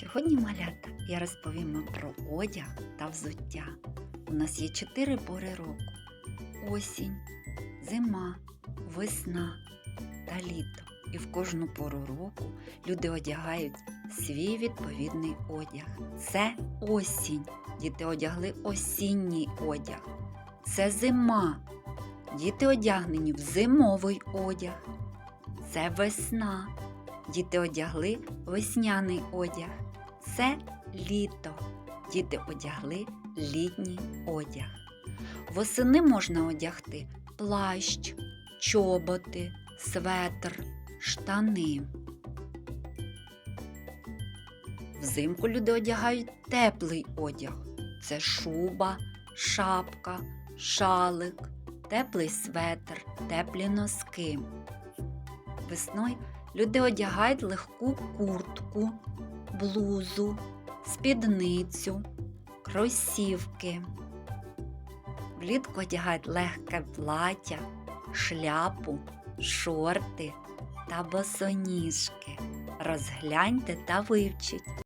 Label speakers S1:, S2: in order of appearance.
S1: Сьогодні, малята, я розповім вам про одяг та взуття. У нас є чотири пори року: осінь, зима, весна та літо. І в кожну пору року люди одягають свій відповідний одяг. Це осінь. Діти одягли осінній одяг. Це зима. Діти одягнені в зимовий одяг. Це весна. Діти одягли весняний одяг. Це літо. Діти одягли літній одяг. Восени можна одягти плащ, чоботи, светр, штани. Взимку люди одягають теплий одяг. Це шуба, шапка, шалик, теплий светр, теплі носки. Весною люди одягають легку куртку, блузу, спідницю, кросівки. Влітку одягають легке плаття, шляпу, шорти та босоніжки. Розгляньте та вивчіть.